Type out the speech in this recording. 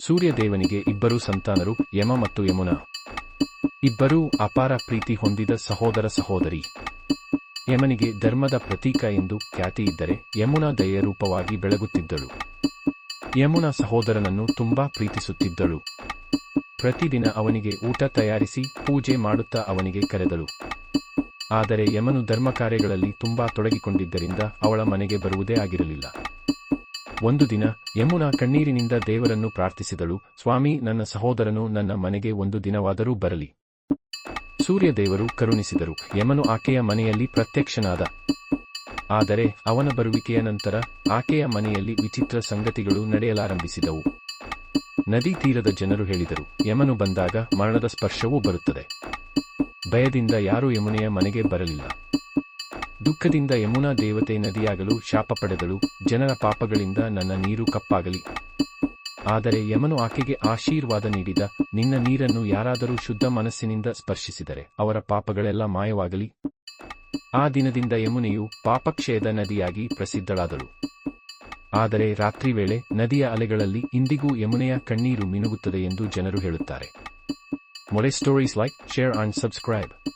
ಸೂರ್ಯದೇವನಿಗೆ ಇಬ್ಬರು ಸಂತಾನರು, ಯಮ ಮತ್ತು ಯಮುನಾ. ಇಬ್ಬರೂ ಅಪಾರ ಪ್ರೀತಿ ಹೊಂದಿದ ಸಹೋದರ ಸಹೋದರಿ. ಯಮನಿಗೆ ಧರ್ಮದ ಪ್ರತೀಕ ಎಂದು ಖ್ಯಾತಿ ಇದ್ದರೆ ಯಮುನಾ ದಯೆಯ ಬೆಳಗುತ್ತಿದ್ದಳು. ಯಮುನಾ ಸಹೋದರನನ್ನು ತುಂಬಾ ಪ್ರೀತಿಸುತ್ತಿದ್ದಳು. ಪ್ರತಿದಿನ ಅವನಿಗೆ ಊಟ ತಯಾರಿಸಿ ಪೂಜೆ ಮಾಡುತ್ತಾ ಅವನಿಗೆ ಕರೆದಳು. ಆದರೆ ಯಮನು ಧರ್ಮ ಕಾರ್ಯಗಳಲ್ಲಿ ತುಂಬಾ ತೊಡಗಿಕೊಂಡಿದ್ದರಿಂದ ಅವಳ ಮನೆಗೆ ಬರುವುದೇ ಆಗಿರಲಿಲ್ಲ. ಒಂದು ದಿನ ಯಮುನಾ ಕಣ್ಣೀರಿನಿಂದ ದೇವರನ್ನು ಪ್ರಾರ್ಥಿಸಿದಳು. ಸ್ವಾಮಿ, ನನ್ನ ಸಹೋದರನು ನನ್ನ ಮನೆಗೆ ಒಂದು ದಿನವಾದರೂ ಬರಲಿ. ಸೂರ್ಯದೇವರು ಕರುಣಿಸಿದರು. ಯಮನು ಆಕೆಯ ಮನೆಯಲ್ಲಿ ಪ್ರತ್ಯಕ್ಷನಾದ. ಆದರೆ ಅವನ ಬರುವಿಕೆಯ ನಂತರ ಆಕೆಯ ಮನೆಯಲ್ಲಿ ವಿಚಿತ್ರ ಸಂಗತಿಗಳು ನಡೆಯಲಾರಂಭಿಸಿದವು. ನದಿ ತೀರದ ಜನರು ಹೇಳಿದರು, ಯಮನು ಬಂದಾಗ ಮರಣದ ಸ್ಪರ್ಶವೂ ಬರುತ್ತದೆ. ಭಯದಿಂದ ಯಾರೂ ಯಮುನೆಯ ಮನೆಗೆ ಬರಲಿಲ್ಲ. ದುಃಖದಿಂದ ಯಮುನಾ ದೇವತೆ ನದಿಯಾಗಲು ಶಾಪ ಪಡೆದಳು. ಜನರ ಪಾಪಗಳಿಂದ ನನ್ನ ನೀರು ಕಪ್ಪಾಗಲಿ. ಆದರೆ ಯಮನು ಆಕೆಗೆ ಆಶೀರ್ವಾದ ನೀಡಿದ. ನಿನ್ನ ನೀರನ್ನು ಯಾರಾದರೂ ಶುದ್ಧ ಮನಸ್ಸಿನಿಂದ ಸ್ಪರ್ಶಿಸಿದರೆ ಅವರ ಪಾಪಗಳೆಲ್ಲ ಮಾಯವಾಗಲಿ. ಆ ದಿನದಿಂದ ಯಮುನೆಯು ಪಾಪಕ್ಷಯದ ನದಿಯಾಗಿ ಪ್ರಸಿದ್ಧಳಾದಳು. ಆದರೆ ರಾತ್ರಿ ವೇಳೆ ನದಿಯ ಅಲೆಗಳಲ್ಲಿ ಇಂದಿಗೂ ಯಮುನೆಯ ಕಣ್ಣೀರು ಮಿನುಗುತ್ತದೆ ಎಂದು ಜನರು ಹೇಳುತ್ತಾರೆ. More stories like share and subscribe